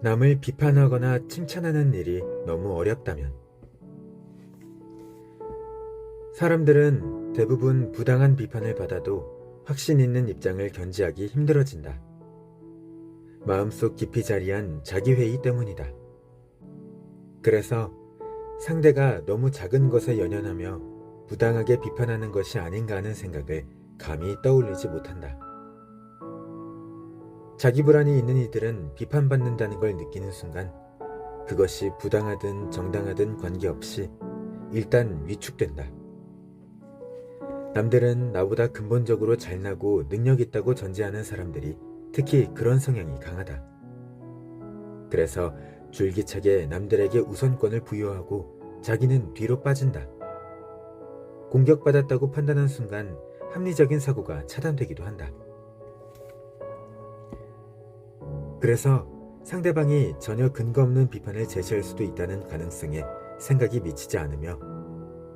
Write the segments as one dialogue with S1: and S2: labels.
S1: 남을 비판하거나 칭찬하는 일이 너무 어렵다면 사람들은 대부분 부당한 비판을 받아도 확신 있는 입장을 견지하기 힘들어진다. 마음속 깊이 자리한 자기회의 때문이다. 그래서 상대가 너무 작은 것에 연연하며 부당하게 비판하는 것이 아닌가 하는 생각을 감히 떠올리지 못한다. 자기 불안이 있는 이들은 비판받는다는 걸 느끼는 순간 그것이 부당하든 정당하든 관계없이 일단 위축된다. 남들은 나보다 근본적으로 잘나고 능력 있다고 전제하는 사람들이 특히 그런 성향이 강하다. 그래서 줄기차게 남들에게 우선권을 부여하고 자기는 뒤로 빠진다. 공격받았다고 판단한 순간 합리적인 사고가 차단되기도 한다. 그래서 상대방이 전혀 근거 없는 비판을 제시할 수도 있다는 가능성에 생각이 미치지 않으며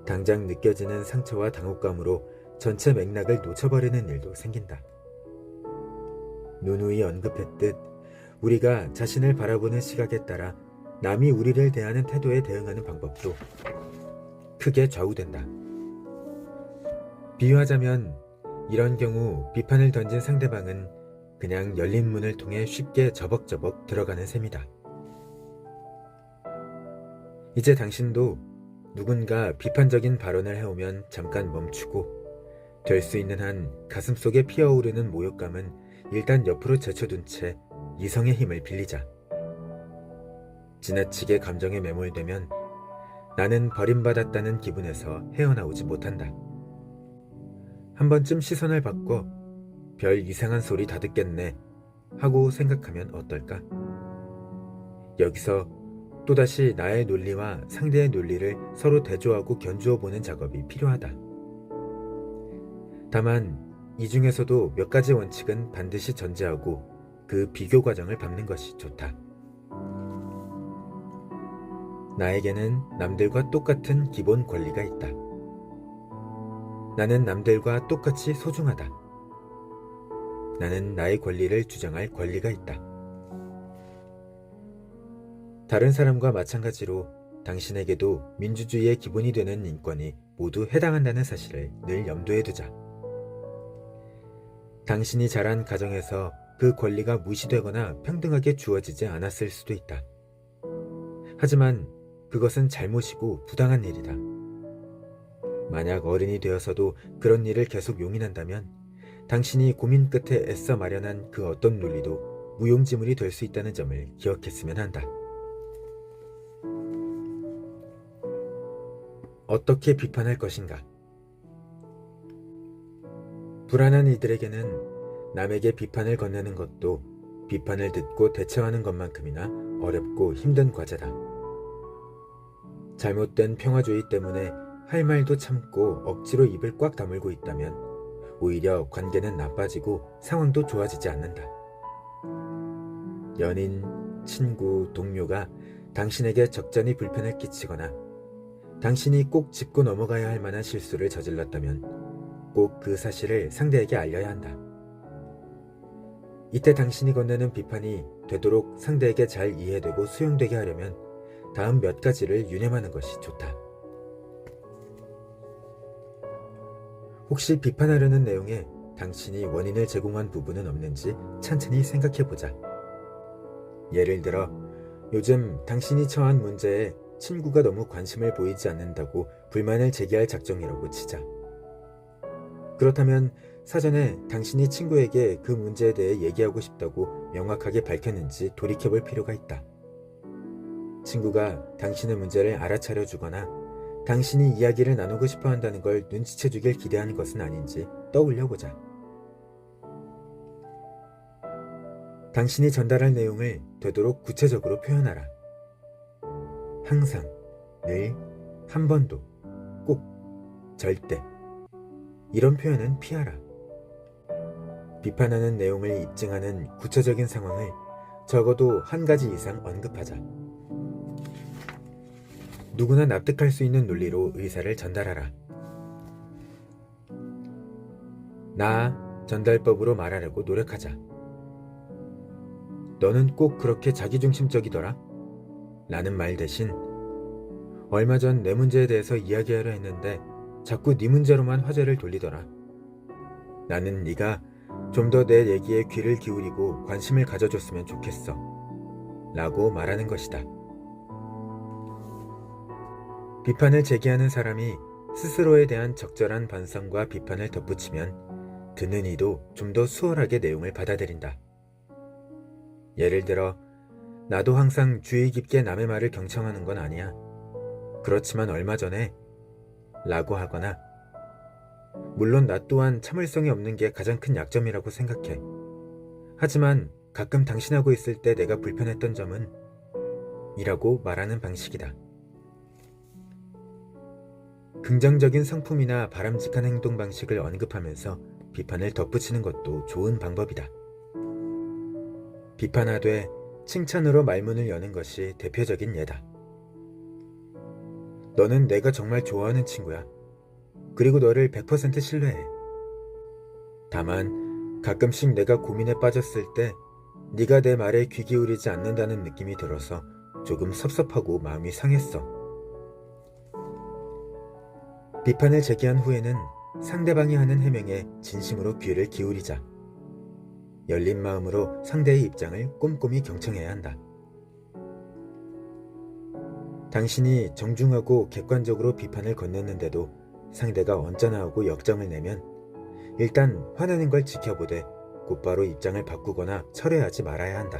S1: 당장 느껴지는 상처와 당혹감으로 전체 맥락을 놓쳐버리는 일도 생긴다. 누누이 언급했듯 우리가 자신을 바라보는 시각에 따라 남이 우리를 대하는 태도에 대응하는 방법도 크게 좌우된다. 비유하자면 이런 경우 비판을 던진 상대방은 그냥 열린 문을 통해 쉽게 저벅저벅 들어가는 셈이다. 이제 당신도 누군가 비판적인 발언을 해오면 잠깐 멈추고 될 수 있는 한 가슴 속에 피어오르는 모욕감은 일단 옆으로 제쳐둔 채 이성의 힘을 빌리자. 지나치게 감정에 매몰되면 나는 버림받았다는 기분에서 헤어나오지 못한다. 한 번쯤 시선을 바꿔 별 이상한 소리 다 듣겠네 하고 생각하면 어떨까? 여기서 또다시 나의 논리와 상대의 논리를 서로 대조하고 견주어 보는 작업이 필요하다. 다만 이 중에서도 몇 가지 원칙은 반드시 전제하고 그 비교 과정을 밟는 것이 좋다. 나에게는 남들과 똑같은 기본 권리가 있다. 나는 남들과 똑같이 소중하다. 나는 나의 권리를 주장할 권리가 있다. 다른 사람과 마찬가지로 당신에게도 민주주의의 기본이 되는 인권이 모두 해당한다는 사실을 늘 염두에 두자. 당신이 자란 가정에서 그 권리가 무시되거나 평등하게 주어지지 않았을 수도 있다. 하지만 그것은 잘못이고 부당한 일이다. 만약 어른이 되어서도 그런 일을 계속 용인한다면 당신이 고민 끝에 애써 마련한 그 어떤 논리도 무용지물이 될 수 있다는 점을 기억했으면 한다. 어떻게 비판할 것인가? 불안한 이들에게는 남에게 비판을 건네는 것도 비판을 듣고 대처하는 것만큼이나 어렵고 힘든 과제다. 잘못된 평화주의 때문에 할 말도 참고 억지로 입을 꽉 다물고 있다면 오히려 관계는 나빠지고 상황도 좋아지지 않는다. 연인, 친구, 동료가 당신에게 적잖이 불편을 끼치거나 당신이 꼭 짚고 넘어가야 할 만한 실수를 저질렀다면 꼭 그 사실을 상대에게 알려야 한다. 이때 당신이 건네는 비판이 되도록 상대에게 잘 이해되고 수용되게 하려면 다음 몇 가지를 유념하는 것이 좋다. 혹시 비판하려는 내용에 당신이 원인을 제공한 부분은 없는지 찬찬히 생각해 보자. 예를 들어, 요즘 당신이 처한 문제에 친구가 너무 관심을 보이지 않는다고 불만을 제기할 작정이라고 치자. 그렇다면 사전에 당신이 친구에게 그 문제에 대해 얘기하고 싶다고 명확하게 밝혔는지 돌이켜볼 필요가 있다. 친구가 당신의 문제를 알아차려 주거나 당신이 이야기를 나누고 싶어 한다는 걸 눈치채 주길 기대하는 것은 아닌지 떠올려 보자. 당신이 전달할 내용을 되도록 구체적으로 표현하라. 항상, 늘, 한 번도, 꼭, 절대. 이런 표현은 피하라. 비판하는 내용을 입증하는 구체적인 상황을 적어도 한 가지 이상 언급하자. 누구나 납득할 수 있는 논리로 의사를 전달하라. 나 전달법으로 말하려고 노력하자. 너는 꼭 그렇게 자기중심적이더라? 라는 말 대신 얼마 전 내 문제에 대해서 이야기하려 했는데 자꾸 네 문제로만 화제를 돌리더라. 나는 네가 좀 더 내 얘기에 귀를 기울이고 관심을 가져줬으면 좋겠어. 라고 말하는 것이다. 비판을 제기하는 사람이 스스로에 대한 적절한 반성과 비판을 덧붙이면 듣는 이도 좀 더 수월하게 내용을 받아들인다. 예를 들어, 나도 항상 주의 깊게 남의 말을 경청하는 건 아니야. 그렇지만 얼마 전에 라고 하거나 물론 나 또한 참을성이 없는 게 가장 큰 약점이라고 생각해. 하지만 가끔 당신하고 있을 때 내가 불편했던 점은 이라고 말하는 방식이다. 긍정적인 성품이나 바람직한 행동 방식을 언급하면서 비판을 덧붙이는 것도 좋은 방법이다. 비판하되 칭찬으로 말문을 여는 것이 대표적인 예다. 너는 내가 정말 좋아하는 친구야. 그리고 너를 100% 신뢰해. 다만 가끔씩 내가 고민에 빠졌을 때 네가 내 말에 귀 기울이지 않는다는 느낌이 들어서 조금 섭섭하고 마음이 상했어. 비판을 제기한 후에는 상대방이 하는 해명에 진심으로 귀를 기울이자. 열린 마음으로 상대의 입장을 꼼꼼히 경청해야 한다. 당신이 정중하고 객관적으로 비판을 건넸는데도 상대가 언짢아하고 역정을 내면 일단 화내는 걸 지켜보되 곧바로 입장을 바꾸거나 철회하지 말아야 한다.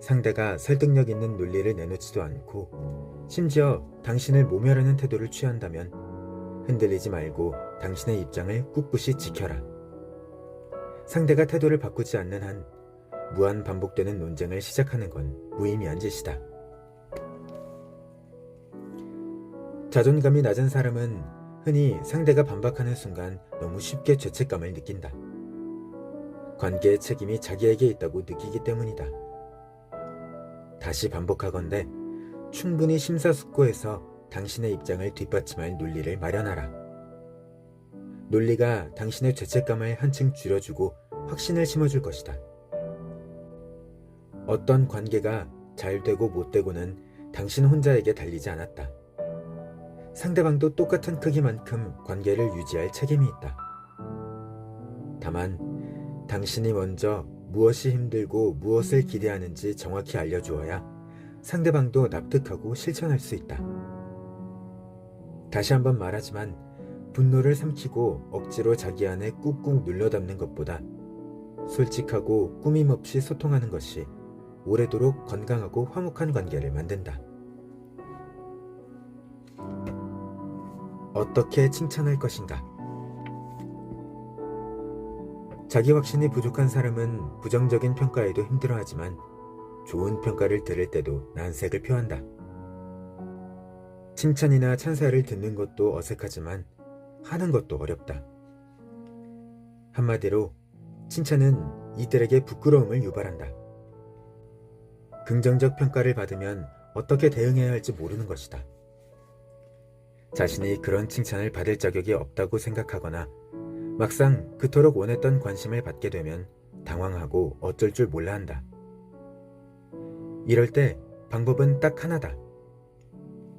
S1: 상대가 설득력 있는 논리를 내놓지도 않고 심지어 당신을 모멸하는 태도를 취한다면 흔들리지 말고 당신의 입장을 꿋꿋이 지켜라. 상대가 태도를 바꾸지 않는 한 무한 반복되는 논쟁을 시작하는 건 무의미한 짓이다. 자존감이 낮은 사람은 흔히 상대가 반박하는 순간 너무 쉽게 죄책감을 느낀다. 관계의 책임이 자기에게 있다고 느끼기 때문이다. 다시 반복하건대 충분히 심사숙고해서 당신의 입장을 뒷받침할 논리를 마련하라. 논리가 당신의 죄책감을 한층 줄여주고 확신을 심어줄 것이다. 어떤 관계가 잘 되고 못 되고는 당신 혼자에게 달리지 않았다. 상대방도 똑같은 크기만큼 관계를 유지할 책임이 있다. 다만 당신이 먼저 무엇이 힘들고 무엇을 기대하는지 정확히 알려주어야 상대방도 납득하고 실천할 수 있다. 다시 한번 말하지만 분노를 삼키고 억지로 자기 안에 꾹꾹 눌러 담는 것보다 솔직하고 꾸밈없이 소통하는 것이 오래도록 건강하고 화목한 관계를 만든다. 어떻게 칭찬할 것인가? 자기 확신이 부족한 사람은 부정적인 평가에도 힘들어하지만 좋은 평가를 들을 때도 난색을 표한다. 칭찬이나 찬사를 듣는 것도 어색하지만 하는 것도 어렵다. 한마디로 칭찬은 이들에게 부끄러움을 유발한다. 긍정적 평가를 받으면 어떻게 대응해야 할지 모르는 것이다. 자신이 그런 칭찬을 받을 자격이 없다고 생각하거나 막상 그토록 원했던 관심을 받게 되면 당황하고 어쩔 줄 몰라 한다. 이럴 때 방법은 딱 하나다.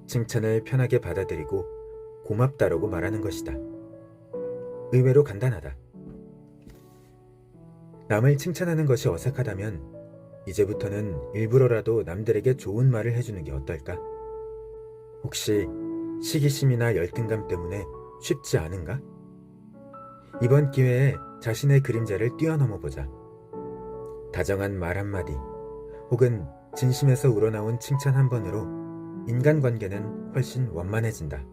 S1: 칭찬을 편하게 받아들이고 고맙다라고 말하는 것이다. 의외로 간단하다. 남을 칭찬하는 것이 어색하다면 이제부터는 일부러라도 남들에게 좋은 말을 해주는 게 어떨까? 혹시 시기심이나 열등감 때문에 쉽지 않은가? 이번 기회에 자신의 그림자를 뛰어넘어 보자. 다정한 말 한마디, 혹은 진심에서 우러나온 칭찬 한 번으로 인간관계는 훨씬 원만해진다.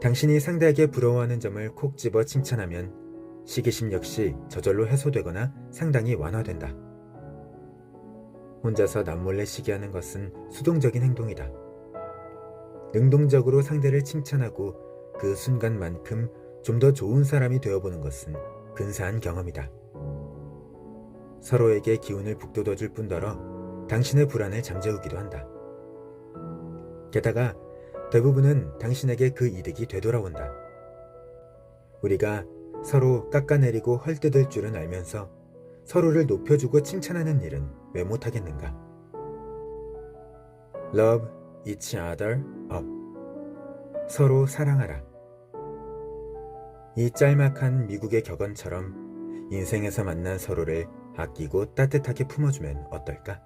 S1: 당신이 상대에게 부러워하는 점을 콕 집어 칭찬하면 시기심 역시 저절로 해소되거나 상당히 완화된다. 혼자서 남몰래 시기하는 것은 수동적인 행동이다. 능동적으로 상대를 칭찬하고 그 순간만큼 좀 더 좋은 사람이 되어보는 것은 근사한 경험이다. 서로에게 기운을 북돋워 줄 뿐더러 당신의 불안을 잠재우기도 한다. 게다가 대부분은 당신에게 그 이득이 되돌아온다. 우리가 서로 깎아내리고 헐뜯을 줄은 알면서 서로를 높여주고 칭찬하는 일은 왜 못하겠는가? Love each other up. 서로 사랑하라. 이 짤막한 미국의 격언처럼 인생에서 만난 서로를 아끼고 따뜻하게 품어주면 어떨까?